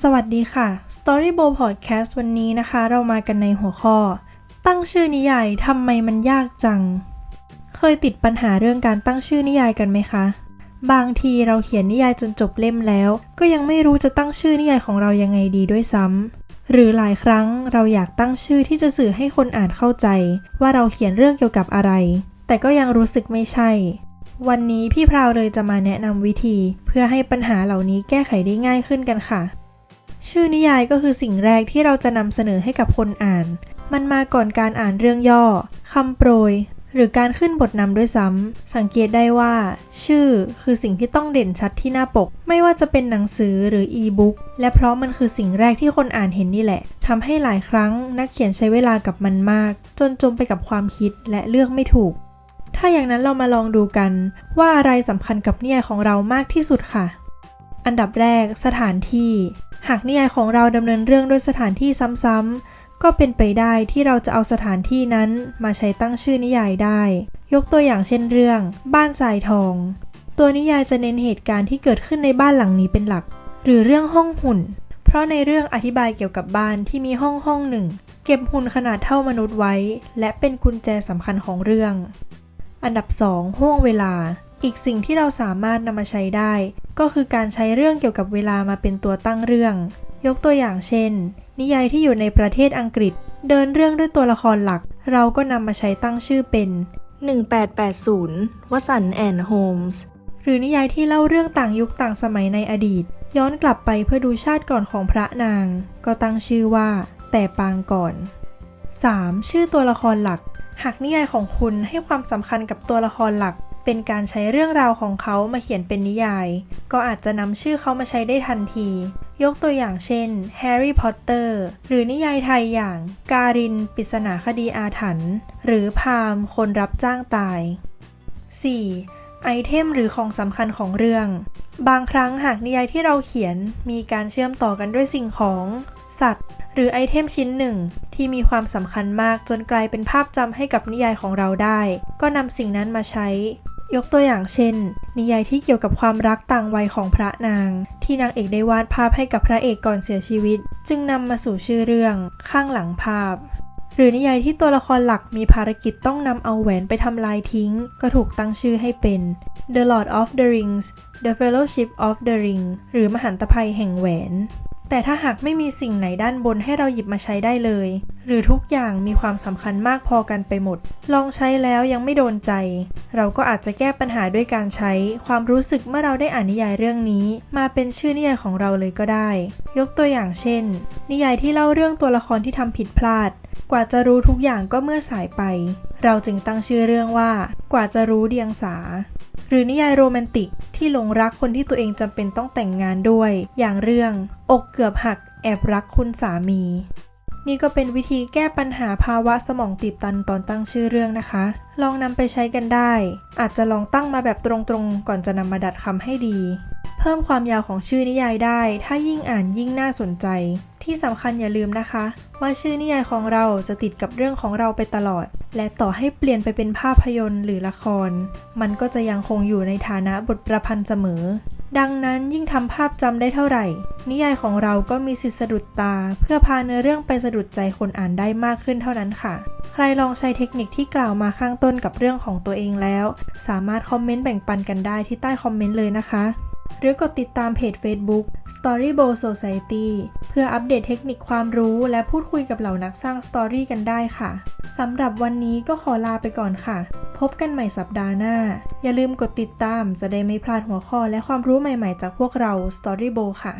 สวัสดีค่ะ Storybo Podcast วันนี้นะคะ เรามากันในหัวข้อ ตั้งชื่อนิยายทำไมมันยากจัง เคยติดปัญหาเรื่องการตั้งชื่อนิยายกันไหมคะ บางทีเราเขียนนิยายจนจบเล่มแล้ว ก็ยังไม่รู้จะตั้งชื่อนิยายของเรายังไงดีด้วยซ้ำหรือหลายครั้งเราอยากตั้งชื่อที่จะสื่อให้คนอ่านเข้าใจ ว่าเราเขียนเรื่องเกี่ยวกับอะไร แต่ก็ยังรู้สึกไม่ใช่ วันนี้พี่พราวเลยจะมาแนะนำวิธี เพื่อให้ปัญหาเหล่านี้แก้ไขได้ง่ายขึ้นกันค่ะ ชื่อนิยายก็คือสิ่งแรกที่เราจะนำเสนอให้กับคนอ่าน มันมาก่อนการอ่านเรื่องย่อคำโปรย หรือการขึ้นบทนำด้วยซ้ำ สังเกตได้ว่า ชื่อคือสิ่งที่ต้องเด่นชัดที่หน้าปก ไม่ว่าจะเป็นหนังสือหรืออีบุ๊กและเพราะมันคือสิ่งแรกที่คนอ่านเห็นนี่แหละทำให้หลายครั้งนักเขียนใช้เวลากับมันมาก จนจมไปกับความคิดและเลือกไม่ถูก ถ้าอย่างนั้นเรามาลองดูกัน ว่าอะไรสำคัญกับเนิยายของเรามากที่สุดค่ะ อันดับแรก สถานที่ หากนิยายของเราดำเนินเรื่องด้วยสถานที่ซ้ำๆ ก็เป็นไปได้ที่เราจะเอาสถานที่นั้นมาใช้ตั้งชื่อนิยายได้ ยกตัวอย่างเช่นเรื่อง บ้านทรายทอง ตัวนิยายจะเน้นเหตุการณ์ที่เกิดขึ้นในบ้านหลังนี้เป็นหลัก หรือเรื่องห้องหุ่น เพราะในเรื่องอธิบายเกี่ยวกับบ้านที่มีห้องห้องหนึ่ง เก็บหุ่นขนาดเท่ามนุษย์ไว้ และเป็นกุญแจสำคัญของเรื่อง อันดับ 2ห่วงเวลา อีกสิ่งที่เราสามารถนำมาใช้ได้ ก็คือการใช้เรื่องเกี่ยวกับเวลามาเป็นตัวตั้งเรื่อง ยกตัวอย่างเช่น นิยายที่อยู่ในประเทศอังกฤษ เดินเรื่องด้วยตัวละครหลัก เราก็นำมาใช้ตั้งชื่อเป็น 1880วสันแอนด์โฮมส์หรือนิยายที่เล่าเรื่องต่างยุคต่างสมัยในอดีต ย้อนกลับไปเพื่อดูชาติก่อนของพระนาง ก็ตั้งชื่อว่า แต่ปางก่อน 3. ชื่อตัวละครหลัก หากนิยายของคุณให้ความสำคัญกับตัวละครหลัก เป็นการใช้เรื่องราวของเขามาเขียนเป็นนิยาย ก็อาจจะนำชื่อเขามาใช้ได้ทันที ยกตัวอย่างเช่นแฮร์รี่พอตเตอร์หรือนิยายไทยอย่างการินปริศนาคดีอาถรรพ์หรือพามคนรับจ้างตาย 4. ไอเทมหรือของสำคัญของเรื่อง บางครั้งหากนิยายที่เราเขียนมีการเชื่อมต่อกันด้วยสิ่งของ สัตว์ หรือไอเทมชิ้นหนึ่ง ที่มีความสำคัญมากจนกลายเป็นภาพจำให้กับนิยายของเราได้ ก็นำสิ่งนั้นมาใช้ ยกตัวอย่างเช่น นิยายที่เกี่ยวกับความรักต่างวัยของพระนาง ที่นางเอกได้วาดภาพให้กับพระเอกก่อนเสียชีวิต จึงนำมาสู่ชื่อเรื่องข้างหลังภาพ หรือนิยายที่ตัวละครหลักมีภารกิจต้องนำเอาแหวนไปทำลายทิ้ง ก็ถูกตั้งชื่อให้เป็น The Lord of the Rings The Fellowship of the Ring หรือมหันตภัยแห่งแหวน แต่ถ้าหากไม่มีสิ่งไหนด้านบนให้เราหยิบมาใช้ได้เลย หรือทุกอย่างมีความสำคัญมากพอกันไปหมด ลองใช้แล้วยังไม่โดนใจ เราก็อาจจะแก้ปัญหาด้วยการใช้ ความรู้สึกเมื่อเราได้อ่านนิยายเรื่องนี้ มาเป็นชื่อนิยายของเราเลยก็ได้ ยกตัวอย่างเช่น นิยายที่เล่าเรื่องตัวละครที่ทำผิดพลาด กว่าจะรู้ทุกอย่างก็เมื่อสายไป เราจึงตั้งชื่อเรื่องว่า กว่าจะรู้เดียงสา หรือนิยายโรแมนติกที่หลงรักคนที่ตัวเองจำเป็นต้องแต่งงานด้วย อย่างเรื่อง อกเกือบหักแอบรักคุณสามี นี่ก็เป็นวิธีแก้ปัญหาภาวะสมองตีบตันตอนตั้งชื่อเรื่องนะคะ ลองนำไปใช้กันได้ อาจจะลองตั้งมาแบบตรงๆ ก่อนจะนำมาดัดคำให้ดี เพิ่มความยาวของชื่อนิยายได้ ถ้ายิ่งอ่านยิ่งน่าสนใจ ที่สำคัญอย่าลืมนะคะ ว่าชื่อนิยายของเราจะติดกับเรื่องของเราไปตลอด และต่อให้เปลี่ยนไปเป็นภาพยนตร์หรือละคร มันก็จะยังคงอยู่ในฐานะบทประพันธ์เสมอ ดังนั้นยิ่งทำภาพจำได้เท่าไหร่ นิยายของเราก็มีสิทธิสะดุดตา เพื่อพาเนื้อเรื่องไปสะดุดใจคนอ่านได้มากขึ้นเท่านั้นค่ะ ใครลองใช้เทคนิคที่กล่าวมาข้างต้นกับเรื่องของตัวเองแล้ว สามารถคอมเมนต์แบ่งปันกันได้ที่ใต้คอมเมนต์เลยนะคะ หรือกดติดตามเพจ Facebook Storybo Society เพื่ออัปเดตเทคนิคความรู้และพูดคุยกับเหล่านักสร้างสตอรี่กันได้ค่ะ สำหรับวันนี้ก็ขอลาไปก่อนค่ะ พบกันใหม่สัปดาห์หน้า อย่าลืมกดติดตามจะได้ไม่พลาดหัวข้อและความรู้ใหม่ๆจากพวกเรา Storybo ค่ะ